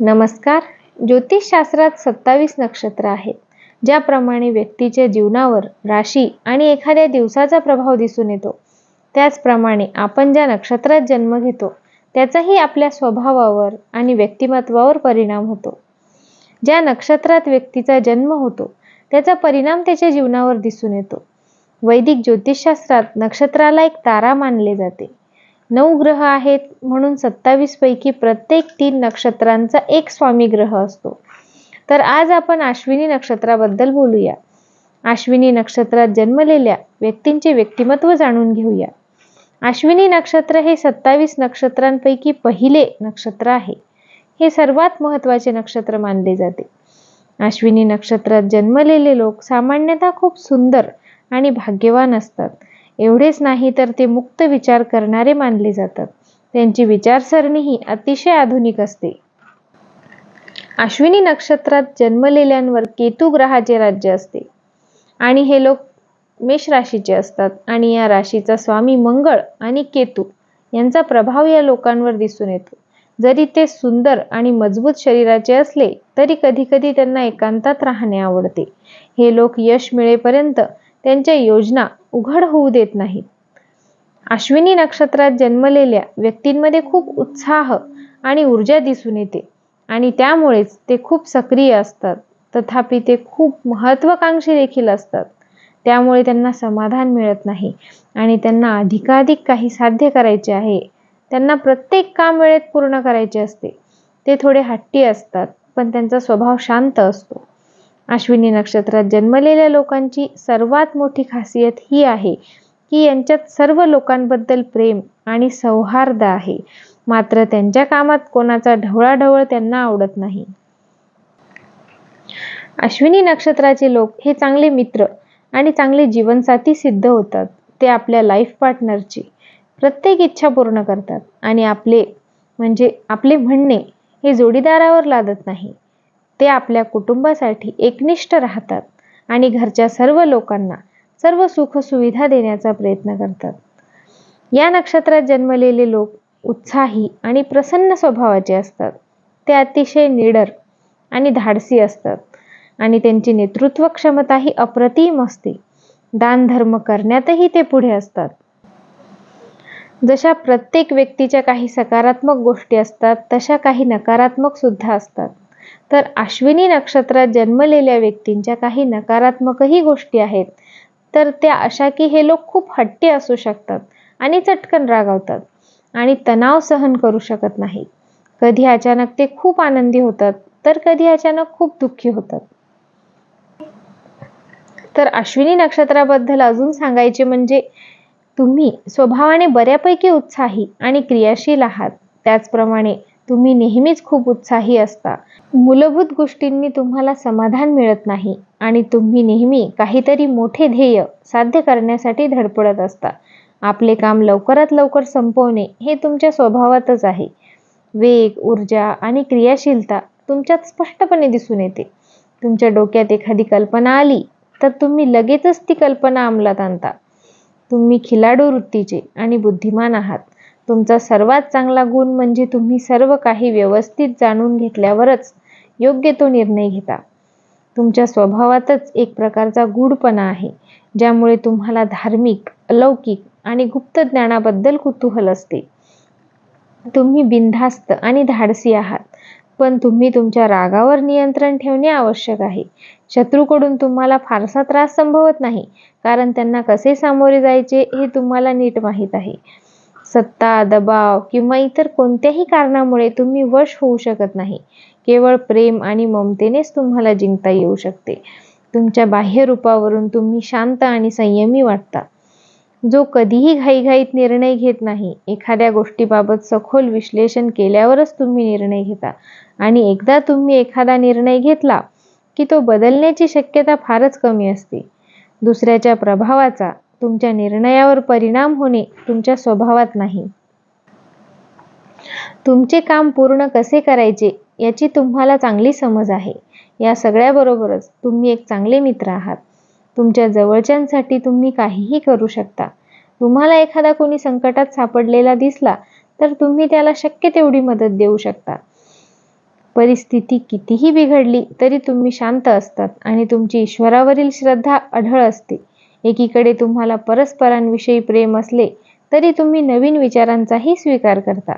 नमस्कार. ज्योतिषशास्त्रात सत्तावीस नक्षत्र आहेत ज्याप्रमाणे व्यक्तीच्या जीवनावर राशी आणि एखाद्या दिवसाचा प्रभाव दिसून येतो. त्याचप्रमाणे आपण ज्या नक्षत्रात जन्म घेतो त्याचाही आपल्या स्वभावावर आणि व्यक्तिमत्वावर परिणाम होतो. ज्या नक्षत्रात व्यक्तीचा जन्म होतो त्याचा परिणाम त्याच्या जीवनावर दिसून येतो. वैदिक ज्योतिषशास्त्रात नक्षत्राला एक तारा मानले जाते. नऊ ग्रह आहेत म्हणून सत्तावीस पैकी प्रत्येक तीन नक्षत्रांचा एक स्वामी ग्रह असतो. तर आज आपण अश्विनी नक्षत्राबद्दल बोलूया. अश्विनी नक्षत्रात जन्मलेल्या व्यक्तींचे व्यक्तिमत्व जाणून घेऊया. अश्विनी नक्षत्र हे सत्तावीस नक्षत्रांपैकी पहिले नक्षत्र आहे. हे सर्वात महत्त्वाचे नक्षत्र मानले जाते. अश्विनी नक्षत्रात जन्मलेले लोक सामान्यतः खूप सुंदर आणि भाग्यवान असतात. एवढेच नाही तर ते मुक्त विचार करणारे मानले जातात. त्यांची विचारसरणीही अतिशय आधुनिक असते. अश्विनी नक्षत्रात जन्मलेल्यांवर केतू ग्रहाचे राज्य असते. आणि हे लोक मेष राशीचे असतात आणि या राशीचा स्वामी मंगळ आणि केतू यांचा प्रभाव या लोकांवर दिसून येतो. जरी ते सुंदर आणि मजबूत शरीराचे असले तरी कधी कधी त्यांना एकांतात राहणे आवडते. हे लोक यश मिळेपर्यंत त्यांच्या योजना उघड होऊ देत नाहीत. अश्विनी नक्षत्रात जन्मलेल्या व्यक्तींमध्ये खूप उत्साह आणि ऊर्जा दिसून येते आणि त्यामुळेच ते खूप सक्रिय असतात. तथापि ते खूप महत्वाकांक्षी देखील असतात. त्यामुळे त्यांना समाधान मिळत नाही आणि त्यांना अधिकाधिक काही साध्य करायचे आहे. त्यांना प्रत्येक काम वेळेत पूर्ण करायचे असते. ते थोडे हट्टी असतात पण त्यांचा स्वभाव शांत असतो. अश्विनी नक्षत्रात जन्मलेल्या लोकांची सर्वात मोठी खासियत ही आहे की यांच्यात सर्व लोकांबद्दल प्रेम आणि सौहार्द आहे. मात्र त्यांच्या कामात कोणाचा ढवळाढवळ त्यांना आवडत नाही. अश्विनी नक्षत्राचे लोक हे चांगले मित्र आणि चांगले जीवनसाथी सिद्ध होतात. ते आपल्या लाईफ पार्टनरची प्रत्येक इच्छा पूर्ण करतात आणि आपले म्हणजे आपले म्हणणे हे जोडीदारावर लादत नाही. ते आपल्या कुटुंबासाठी एकनिष्ठ राहतात आणि घरच्या सर्व लोकांना सर्व सुखसुविधा देण्याचा प्रयत्न करतात. या नक्षत्रात जन्मलेले लोक उत्साही आणि प्रसन्न स्वभावाचे असतात. ते अतिशय निडर आणि धाडसी असतात आणि त्यांची नेतृत्व क्षमताही अप्रतिम असते. दानधर्म करण्यातही ते पुढे असतात. जशा प्रत्येक व्यक्तीच्या काही सकारात्मक गोष्टी असतात तशा काही नकारात्मक सुद्धा असतात. तर अश्विनी नक्षत्रात जन्मलेल्या व्यक्तींच्या काही नकारात्मकही गोष्टी आहेत. तर त्या अशा की हे लोक खूप हट्टी असू शकतात आणि चटकन रागावतात आणि तणाव सहन करू शकत नाही कधी अचानक ते खूप आनंदी होतात तर कधी अचानक खूप दुःखी होतात. तर अश्विनी नक्षत्राबद्दल अजून सांगायचे म्हणजे तुम्ही स्वभावाने बऱ्यापैकी उत्साही आणि क्रियाशील आहात. त्याचप्रमाणे तुम्ही नेहमीच खूप उत्साही असता. मूलभूत गोष्टींनी तुम्हाला समाधान मिळत नाही आणि तुम्ही नेहमी काहीतरी मोठे ध्येय साध्य करण्यासाठी धडपडत असता. आपले काम लवकरात लवकर संपवणे हे तुमच्या स्वभावातच आहे. वेग ऊर्जा आणि क्रियाशीलता तुमच्यात स्पष्टपणे दिसून येते. तुमच्या डोक्यात एखादी कल्पना आली तर तुम्ही लगेचच ती कल्पना अंमलात आणता. तुम्ही खिलाडू वृत्तीचे आणि बुद्धिमान आहात. तुमचा सर्वात चांगला गुण म्हणजे तुम्ही सर्व काही व्यवस्थित जाणून घेतल्यावरच योग्य तो निर्णय घेता. तुमच्या स्वभावातच एक प्रकारचा गूढपणा आहे ज्यामुळे तुम्हाला धार्मिक अलौकिक आणि गुप्त ज्ञानाबद्दल कुतूहल असते. तुम्ही बिनधास्त आणि धाडसी आहात पण तुम्ही तुमच्या रागावर नियंत्रण ठेवणे आवश्यक आहे. शत्रूकडून तुम्हाला फारसा त्रास संभवत नाही कारण त्यांना कसे सामोरे जायचे हे तुम्हाला नीट माहीत आहे. सत्ता दबाव किंवा इतर कोणत्याही कारणामुळे तुम्ही वश होऊ शकत नाही. केवळ प्रेम आणि ममतेनेच तुम्हाला जिंकता येऊ शकते. तुमच्या बाह्य रूपावरून तुम्ही शांत आणि संयमी वाटता. जो कधीही घाईघाईत निर्णय घेत नाही एखाद्या गोष्टीबाबत सखोल विश्लेषण केल्यावरच तुम्ही निर्णय घेता. आणि एकदा तुम्ही एखादा निर्णय घेतला की तो बदलण्याची शक्यता फारच कमी असते. दुसऱ्याच्या प्रभावाचा तुमच्या निर्णयावर परिणाम होणे तुमच्या स्वभावात नाही. तुमचे काम पूर्ण कसे करायचे याची तुम्हाला चांगली समज आहे. या सगळ्याबरोबरच तुम्ही एक चांगले मित्र आहात. तुमच्या जवळच्यांसाठी तुम्ही काहीही करू शकता. तुम्हाला एखादा कोणी संकटात सापडलेला दिसला तर तुम्ही त्याला शक्य तेवढी मदत देऊ शकता. परिस्थिती कितीही बिघडली तरी तुम्ही शांत असतात आणि तुमची ईश्वरावरील श्रद्धा अढळ असते. एकीकडे तुम्हाला परस्परांविषयी प्रेम असले तरी तुम्ही नवीन विचारांचाही स्वीकार करता.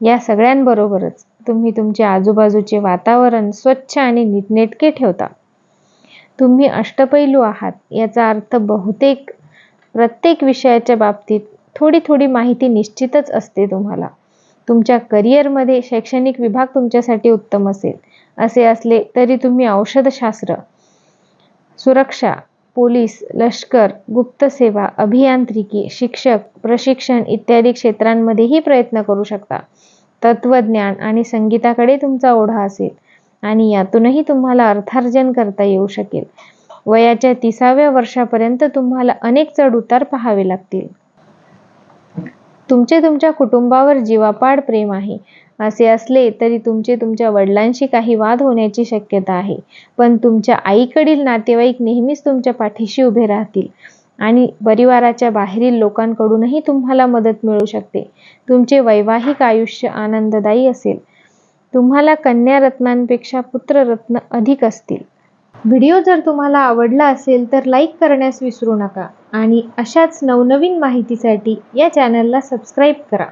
या सगळ्यांबरोबरच तुम्ही तुमचे आजूबाजूचे वातावरण स्वच्छ आणि नीटनेटके ठेवता. तुम्ही अष्टपैलू आहात याचा अर्थ बहुतेक प्रत्येक विषयाच्या बाबतीत थोडी थोडी माहिती निश्चितच असते तुम्हाला. तुमच्या करिअरमध्ये शैक्षणिक विभाग तुमच्यासाठी उत्तम असेल असे असले तरी तुम्ही औषधशास्त्र सुरक्षा पोलीस लष्कर गुप्तसेवा अभियांत्रिकी शिक्षक प्रशिक्षण इत्यादी क्षेत्रांमध्येही प्रयत्न करू शकता. तत्वज्ञान आणि संगीताकडे तुमचा ओढा असेल आणि यातूनही तुम्हाला अर्थार्जन करता येऊ शकेल. वयाच्या तिसाव्या वर्षापर्यंत तुम्हाला अनेक चढ उतार पाहावे लागतील. तुमचे तुमच्या कुटुंबावर जीवापाड प्रेम आहे. असे असले तरी तुमचे तुमच्या वडिलांशी काही वाद होण्याची शक्यता आहे. पण तुमच्या आईकडील नातेवाईक नेहमीच तुमच्या पाठीशी उभे राहतील आणि परिवाराच्या बाहेरील लोकांकडूनही तुम्हाला मदत मिळू शकते. तुमचे वैवाहिक आयुष्य आनंददायी असेल. तुम्हाला कन्या रत्नांपेक्षा पुत्ररत्न अधिक असतील. व्हिडिओ जर तुम्हाला आवडला असेल तर लाईक करण्यास विसरू नका आणि अशाच नवनवीन माहितीसाठी या चॅनलला सबस्क्राईब करा.